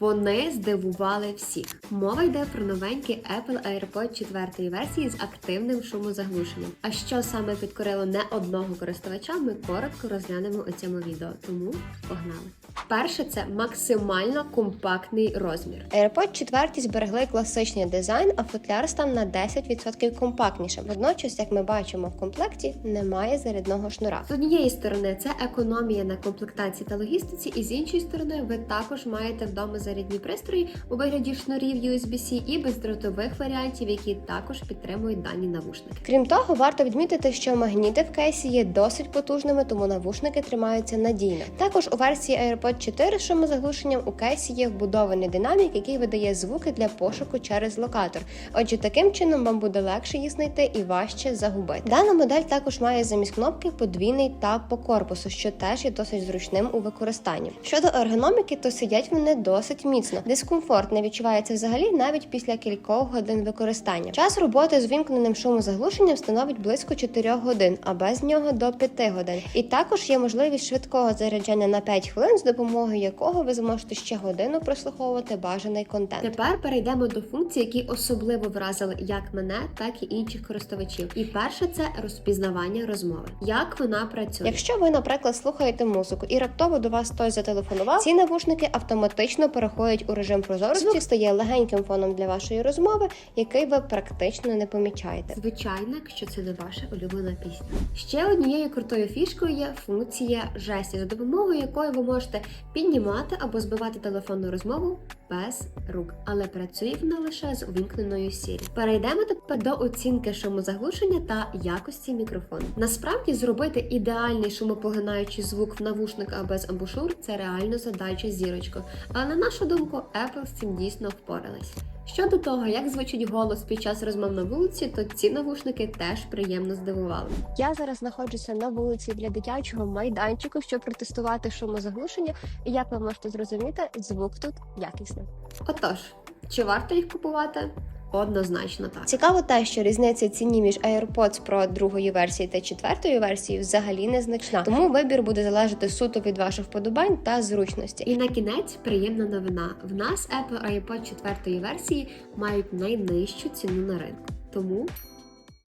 Вони здивували всіх. Мова йде про новенький Apple AirPods 4 версії з активним шумозаглушенням. А що саме підкорило не одного користувача, ми коротко розглянемо у цьому відео. Тому погнали. Перше, це максимально компактний розмір. AirPods 4 зберегли класичний дизайн, а футляр став на 10% компактнішим. Водночас, як ми бачимо в комплекті, немає зарядного шнура. З однієї сторони це економія на комплектації та логістиці, і з іншої сторони, ви також маєте вдома зарядні пристрої у вигляді шнурів USB-C і бездротових варіантів, які також підтримують дані навушники. Крім того, варто відмітити, що магніти в кейсі є досить потужними, тому навушники тримаються надійно. Також у версії AirPods 4 з шумозаглушенням у кейсі є вбудований динамік, який видає звуки для пошуку через локатор. Отже, таким чином вам буде легше їх знайти і важче загубити. Дана модель також має замість кнопки подвійний таб по корпусу, що теж є досить зручним у використанні. Щодо ергономіки, то сидять вони досить міцно. Дискомфорт не відчувається взагалі навіть після кількох годин використання. Час роботи з вімкненим шумозаглушенням становить близько 4 годин, а без нього до 5 годин. І також є можливість швидкого заряджання на 5 хвилин, з допомогою якого ви зможете ще годину прослуховувати бажаний контент. Тепер перейдемо до функцій, які особливо вразили як мене, так і інших користувачів. І перше це розпізнавання розмови. Як вона працює? Якщо ви, наприклад, слухаєте музику і раптово до вас хтось зателефонував, ці навушники автоматично переходять у режим прозорості, звук стає легеньким фоном для вашої розмови, який ви практично не помічаєте. Звичайно, якщо це не ваша улюблена пісня. Ще однією крутою фішкою є функція жестів, за допомогою якої ви можете піднімати або збивати телефонну розмову без рук, але працює вона лише з увімкненою сірі. Перейдемо тепер до оцінки шумозаглушення та якості мікрофону. Насправді зробити ідеальний шумопоглинаючий звук в навушниках без амбушур це реально задача зірочко. Але на нашу думку, Apple з цим дійсно впорались. Щодо того, як звучить голос під час розмов на вулиці, то ці навушники теж приємно здивували. Я зараз знаходжуся на вулиці для дитячого майданчику, щоб протестувати шумозаглушення. І як ви можете зрозуміти, звук тут якісний. Отож, чи варто їх купувати? Однозначно так. Цікаво те, що різниця ціні між AirPods Pro другої версії та четвертої версії взагалі незначна, тому вибір буде залежати суто від ваших вподобань та зручності. І на кінець приємна новина. В нас Apple AirPods четвертої версії мають найнижчу ціну на ринку. Тому